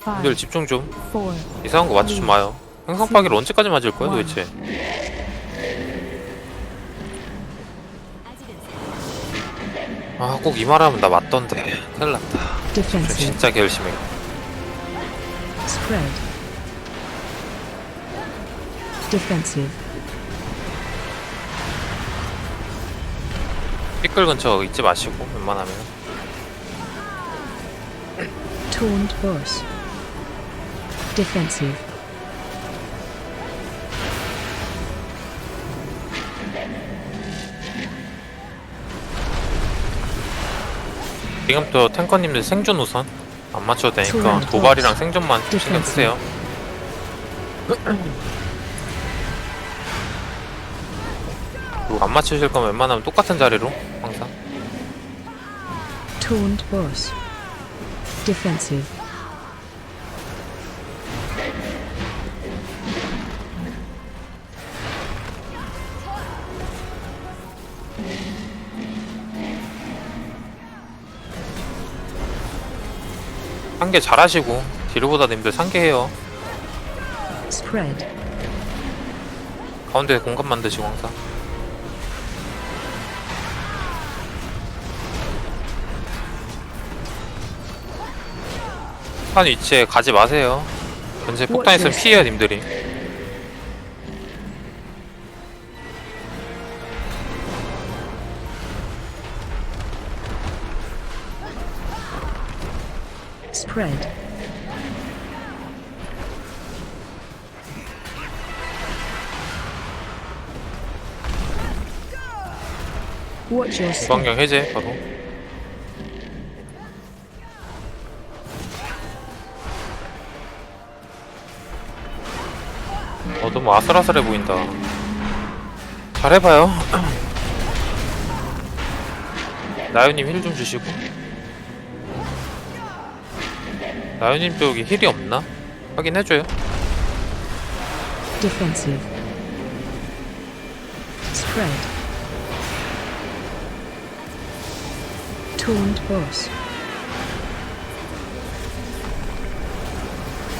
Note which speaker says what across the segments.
Speaker 1: five,
Speaker 2: 집중 좀. 이상한 거 맞추지 마요. 행성 파괴를 언제까지 맞을 거야 도대체? 아 꼭 이 말하면 나 맞던데. 큰일 났다. 저
Speaker 1: defensive,
Speaker 2: 진짜 개열심히
Speaker 1: spread, defensive,
Speaker 2: 삐끌 근처 있지 마시고 웬만하면.
Speaker 1: Taunt boss, defensive,
Speaker 2: 지금부터 탱커님들 생존 우선 안 맞춰도 되니까 도발이랑 생존만 신경 쓰세요. 안 맞추실 거면 웬만하면 똑같은 자리로 항상.
Speaker 1: Taunt boss, defensive,
Speaker 2: 상계 잘하시고 딜보다 님들 상계해요.
Speaker 1: Spread,
Speaker 2: 가운데 공간 만드시고 항상. 폭탄 위치에 가지 마세요. 현재 폭탄 있으면 피해요 님들이
Speaker 1: spread, watch your step,
Speaker 2: 무방경 해제 바로. 어 너무 아슬아슬해 보인다. 잘해봐요. 나연님 힐 좀 주시고 나연님 쪽에 힐이 없나? 확인해줘요.
Speaker 1: Defensive, spread, taunt boss,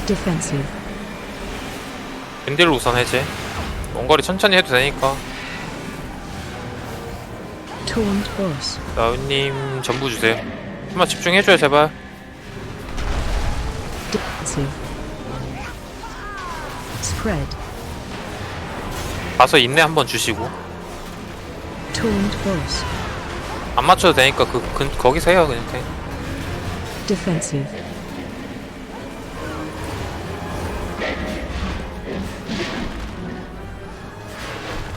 Speaker 1: defensive,
Speaker 2: 밴딜 우선 해제. 원거리 천천히 해도 되니까.
Speaker 1: Taunt boss,
Speaker 2: 나연님 전부 주세요. 한번 집중해줘요 제발
Speaker 1: defensive, spread,
Speaker 2: 가서 인내 한번 주시고
Speaker 1: taunt boss,
Speaker 2: 안 맞춰도 되니까 그, 그 거기서 해요 그냥
Speaker 1: defensive,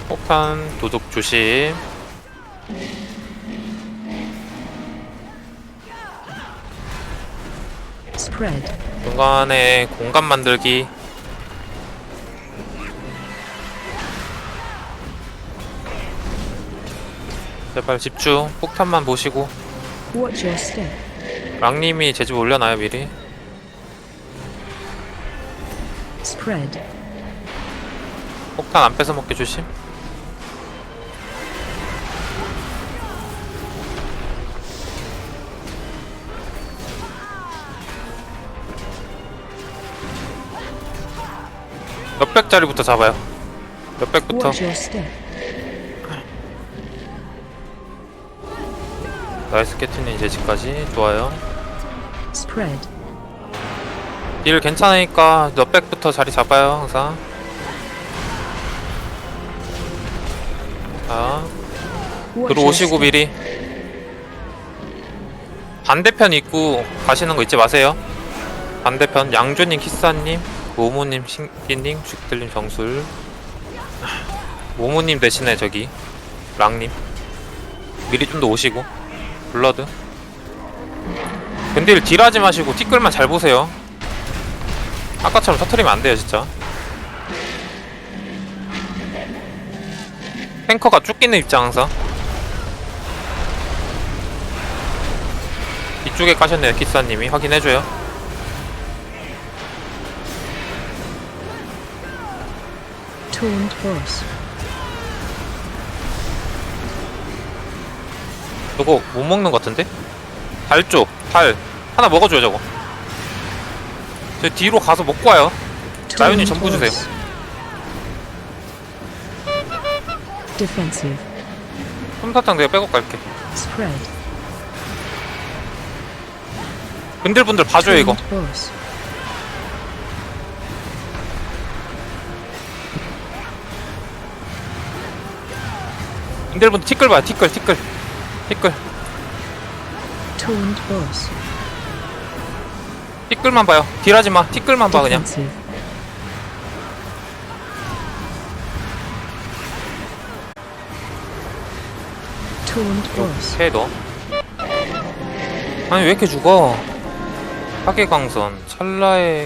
Speaker 2: 폭탄 도둑 조심
Speaker 1: spread,
Speaker 2: 중간에 공간 만들기. 제발 집중. 폭탄만 보시고.
Speaker 1: Watch your step,
Speaker 2: 랑님이 제 집 올려놔요 미리.
Speaker 1: Spread,
Speaker 2: 폭탄 안 뺏어 먹게 조심 몇백짜리부터 잡아요? 몇백부터?
Speaker 1: Watch your step,
Speaker 2: 나이스 캐트님 제지까지? 좋아요.
Speaker 1: Spread,
Speaker 2: 딜 괜찮으니까 몇백부터 자리 잡아요 항상. 자
Speaker 1: watch your
Speaker 2: 들어오시고
Speaker 1: step,
Speaker 2: 미리. 반대편 입구 가시는 거 잊지 마세요. 반대편 양조님 키스아님 모모님 신기님 죽들님 정술. 모모님 대신에 저기 랑님. 미리 좀 더 오시고. 블러드. 근데 딜하지 마시고 티끌만 잘 보세요. 아까처럼 터트리면 안 돼요 진짜. 탱커가 쫓기는 입장 항상. 이쪽에 까셨네요 키스아님이. 확인해줘요
Speaker 1: taunt boss,
Speaker 2: 저거 못 먹는 것 같은데? 발 쪽, 발 하나 먹어줘요 저거 저 뒤로 가서 먹고 와요 나연이 전부 주세요.
Speaker 1: Defensive.
Speaker 2: 솜사탕 내가 백업 갈게
Speaker 1: Spread.
Speaker 2: 근들분들 봐줘요 이거
Speaker 1: boss.
Speaker 2: 근들분들 티끌 봐요 티끌 티끌. 티끌.
Speaker 1: Boss.
Speaker 2: 티끌만 봐요. 딜하지 마. 티끌만 봐 그냥.
Speaker 1: Defensive. Taunt boss.
Speaker 2: 해너 아니 왜 이렇게 죽어? 파괴 광선. 찰나의